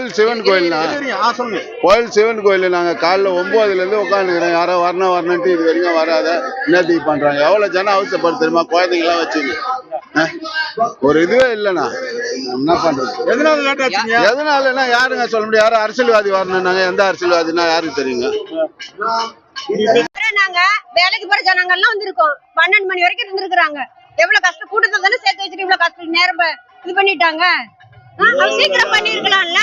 கோயில் சிவன் கோயில்னா? கோயில் சிவன் கோயில் நாங்க காலைல ஒன்பதுல இருந்து உட்காந்துக்கிறோம் யாரோ வரணும் வரணுன்ட்டு இது வரைக்கும் வராத என்னத்துக்கு பண்றாங்க? எவ்வளவு ஜனம் அவசரப்படு தெரியுமா? குழந்தைங்களாம் வச்சுங்க? ஒரு இதுவே இல்லைண்ணா. என்ன பண்றது? எதனால லேட் ஆச்சுங்க? எதனாலன்னா யாருங்க சொல்ல முடியும்? யாரும் அரசியல்வாதி வரணும்னாங்க. எந்த அரசியல்வாதினா யாருக்கு தெரியுங்க? நாங்க வேலைக்கு போற ஜனங்க எல்லாம் வந்திருக்கோம். பன்னெண்டு மணி வரைக்கும் இருந்திருக்காங்க எவ்வளவு கஷ்டம்? கூட்டத்தை தானே சேர்த்து வச்சுட்டு இவ்வளவு கஷ்டம்? நேரம் இது பண்ணிட்டாங்க. சீக்கிரம் பண்ணிருக்கலாம்ல?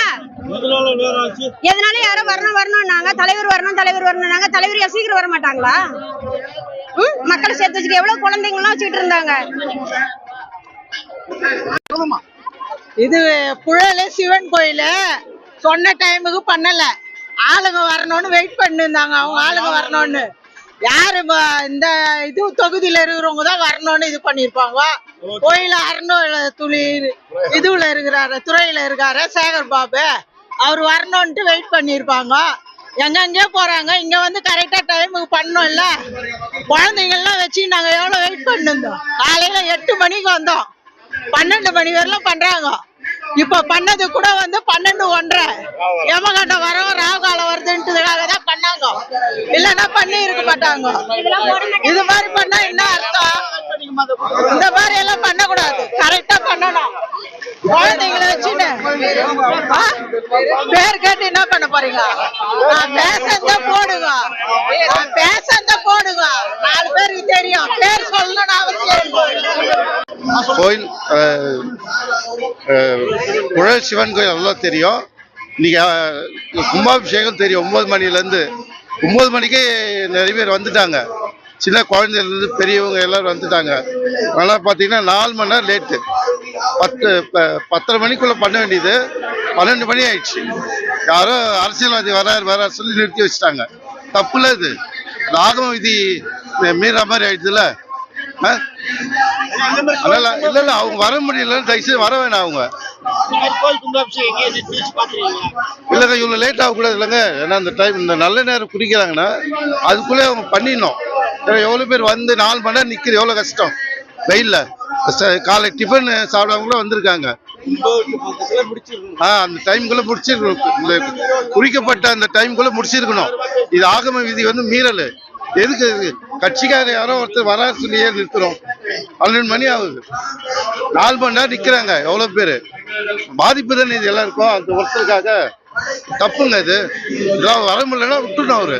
எதனால யாரோ வரணும் வரணும்னாங்க. தலைவர் வரணும் தலைவர் வரணும்னாங்க. தலைவர் சீக்கிரம் வர மாட்டாங்களா? மக்களை சேர்த்து வச்சுட்டு எவ்வளவு குழந்தைங்க எல்லாம் வச்சுட்டு இருந்தாங்க இது புழல சிவன் கோயில. சொன்ன டைமுக்கு பண்ணல. ஆளுங்க வரணும்னு வெயிட் பண்ணிருந்தாங்க அவங்க ஆளுங்க வரணும்னு. யாரு இந்த இது தொகுதியில இருக்கிறவங்க தான் வரணும்னு இது பண்ணிருப்பாங்க கோயில அறநூறு துளி இதுல இருக்கிறாரு துறையில இருக்காரு சேகர் பாபு. அவர் வரணும்ட்டு வெயிட் பண்ணியிருப்பாங்க. எங்கெங்கே போறாங்க? இங்க வந்து கரெக்டா டைமுக்கு பண்ணோம்ல குழந்தைங்கள்லாம் வச்சு நாங்க எவ்வளவு வெயிட் பண்ணிருந்தோம்? காலையில எட்டு மணிக்கு வந்தோம். பன்னெண்டு மணி வரையிலும் பண்ணுறாங்க இப்போ பண்ணது கூட வந்து பன்னெண்டு ஒன்றரை. யமகண்ட வரோம் ராகுகாலம் வருதுன்றதுக்காக தான் பண்ணாங்க. இல்லைன்னா பண்ணி இருக்க மாட்டாங்க. இது மாதிரி பண்ணா என்ன அர்த்தம்? இந்த மாதிரி எல்லாம் பண்ணக்கூடாது. கரெக்டா பண்ணணும். குழந்தைங்களை வச்சுன்னு. பேர் கேட்டு என்ன பண்ண போறீங்க நான் பேசந்த போடுங்க. நான் பேசந்த போடுங்க. நாலு பேருக்கு தெரியும். பேர் சொல்லணும்னு அவசியம் கோயில் குழல் சிவன் கோயில் அவ்வளோ தெரியும். இன்னைக்கு கும்பாபிஷேகம் தெரியும். ஒம்பது மணிலேருந்து ஒம்பது மணிக்கே நிறைய பேர் வந்துட்டாங்க. சின்ன குழந்தைலேருந்து பெரியவங்க எல்லோரும் வந்துட்டாங்க. அதனால் பார்த்தீங்கன்னா நாலு மணி நேரம் லேட்டு பத்து பத்தரை மணிக்குள்ளே பண்ண வேண்டியது. பன்னெண்டு மணி ஆயிடுச்சு. யாரோ அரசியல்வாதி வராரு வராரு சொல்லி நிறுத்தி வச்சுட்டாங்க. தப்புல இது. இந்த விதி மீற மாதிரி ஆயிடுதுல ஆ? அதனால இல்ல இல்ல அவங்க வர முடியல தயவுசெய்து வர வேணாம் அவங்க. இல்லைங்க இவ்வளோ லேட் ஆகக்கூடாது இல்லைங்க. ஏன்னா அந்த டைம் இந்த நல்ல நேரம் குடிக்கிறாங்கன்னா அதுக்குள்ளே அவங்க பண்ணிடணும். ஏன்னா எவ்வளோ பேர் வந்து நாலு மணி நேரம் நிற்கிது எவ்வளோ கஷ்டம்? வெயில்ல. காலை டிஃபன் சாப்பிடாம வந்திருக்காங்க. ஆ அந்த டைம்குள்ள முடிச்சிருக்கணும். இந்த குறிக்கப்பட்ட அந்த டைம்குள்ள முடிச்சிருக்கணும். இது ஆகம விதி வந்து மீறல். எதுக்கு இது? கட்சிக்காரர் யாரோ ஒருத்தர் வரா சொல்லியே நிற்கிறோம் பன்னெண்டு மணி ஆகுது. நாலு மணி நேரம் நிக்கிறாங்க எவ்வளவு பேரு? பாதிப்பு தானே இது எல்லாருக்கும்? அந்த ஒருத்தருக்காக தப்புங்க இது. இதெல்லாம் வர முடியலன்னா விட்டுணும் அவரு.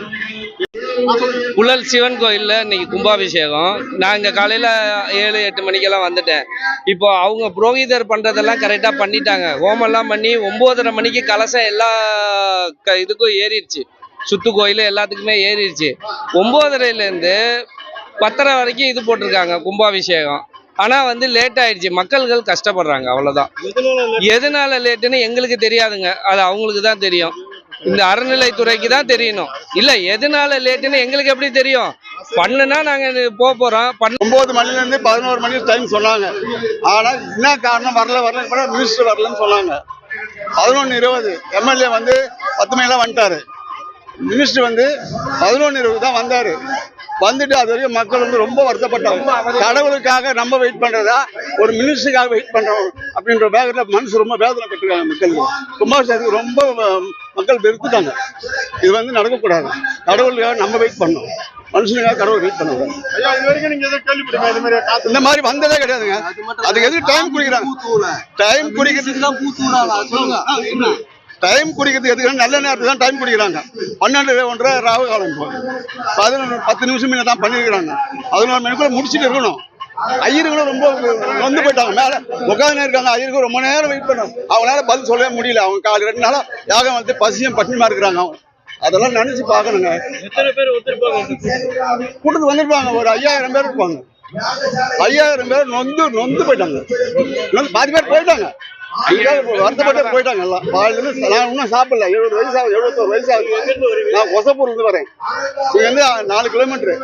புழல் சிவன் கோயில்ல இன்னைக்கு கும்பாபிஷேகம். நான் இங்கே காலையில் ஏழு எட்டு மணிக்கெல்லாம் வந்துட்டேன். இப்போ அவங்க புரோகிதர் பண்ணுறதெல்லாம் கரெக்டாக பண்ணிட்டாங்க. ஹோமெல்லாம் பண்ணி ஒம்போதரை மணிக்கு கலசம் எல்லா க- இதுக்கும் ஏறிடுச்சு. சுத்து கோயில் எல்லாத்துக்குமே ஏறிடுச்சு. ஒம்போதரையிலேருந்து பத்தரை வரைக்கும் இது போட்டிருக்காங்க கும்பாபிஷேகம். ஆனால் வந்து லேட் ஆயிடுச்சு. மக்கள்கள் கஷ்டப்படுறாங்க அவ்வளோதான் எதனால லேட்டுன்னு எங்களுக்கு தெரியாதுங்க. அது அவங்களுக்கு தான் தெரியும். இந்த அறநிலைத்துறைக்கு தான் தெரியணும். இல்ல எதனால லேட்டுன்னு எங்களுக்கு எப்படி தெரியும்? பண்ணுனா நாங்க போக போறோம். ஒன்பது மணில இருந்து பதினோரு மணி டைம் சொன்னாங்க. ஆனா என்ன காரணம் வரல வரல மினிஸ்டர் வரலன்னு சொன்னாங்க. பதினொன்னு இருபது எம்எல்ஏ வந்து பத்து மணிலாம் வந்துட்டாரு. மினிஸ்டர் வந்து பதினொன்று இருபது தான் வந்தாரு. வந்துட்டு அது வரைக்கும் மக்கள் வந்து ரொம்ப வருத்தப்பட்டாங்க கடவுளுக்காக நம்ம வெயிட் பண்றதா? ஒரு மினிஸ்டருக்காக வெயிட் பண்றோம் அப்படின்ற வேகத்துல மனசு ரொம்ப வேதனை பெற்றுருக்காங்க மக்களுக்கு கும்பாபிஷேகத்துக்கு ரொம்ப மக்கள் வெறுத்துட்டாங்க. இது வந்து நடக்கக்கூடாது. கடவுளுக்காக நம்ம வெயிட் பண்ணோம். மனுஷனுக்காக கடவுள் வெயிட் பண்ணக்கூடாது. ஐயா இது வரைக்கும் நீங்க எதுவும் கேள்விப்பட்டீங்க இது மாதிரி காத்து இந்த மாதிரி வந்ததே கிடையாதுங்க. அதுக்கு எதுக்கு டைம் குடிக்கிறாங்க. டைம் குடிக்கிறதுக்கு டைம் குடிக்கிறதுக்கு எதுக்கு? நல்ல நேரத்துக்கு தான் டைம் குடிக்கிறாங்க. பன்னெண்டு ஒன்றரை ராவு காலம் பதினொன்று பத்து நிமிஷம் தான் பண்ணியிருக்கிறாங்க பதினோரு மணிக்குள்ள முடிச்சுட்டு இருக்கணும். ஐயருங்களும் ரொம்ப நொந்து போயிட்டாங்க. மேல உட்காந்து இருக்காங்க. ஐயருக்கு ரொம்ப நேரம் வெயிட் பண்ணோம் அவங்களால பதில் சொல்லவே முடியல. அவங்க கால் ரெண்டு நாளா யாகம் வந்து பசியும் பட்டினிமா இருக்கிறாங்க அவங்க. அதெல்லாம் நினைச்சு பார்க்கணுங்க. எத்தனை பேர் கூட்டத்துக்கு வந்திருப்பாங்க. ஒரு ஐயாயிரம் பேர் இருப்பாங்க. ஐயாயிரம் பேர் நொந்து நொந்து போயிட்டாங்க. நொந்து பாதி பேர் போயிட்டாங்க. ஐயாயிரம் வருத்தப்பட்டு போயிட்டாங்க எல்லாம். பாதில நான் இன்னும் சாப்பிடல. எழுபது வயசு ஆகுது எழுபத்தோரு வயசு ஆகுது. நான் ஒசப்பூர்லேருந்து வரேன். இங்கேருந்து நாலு கிலோமீட்டரு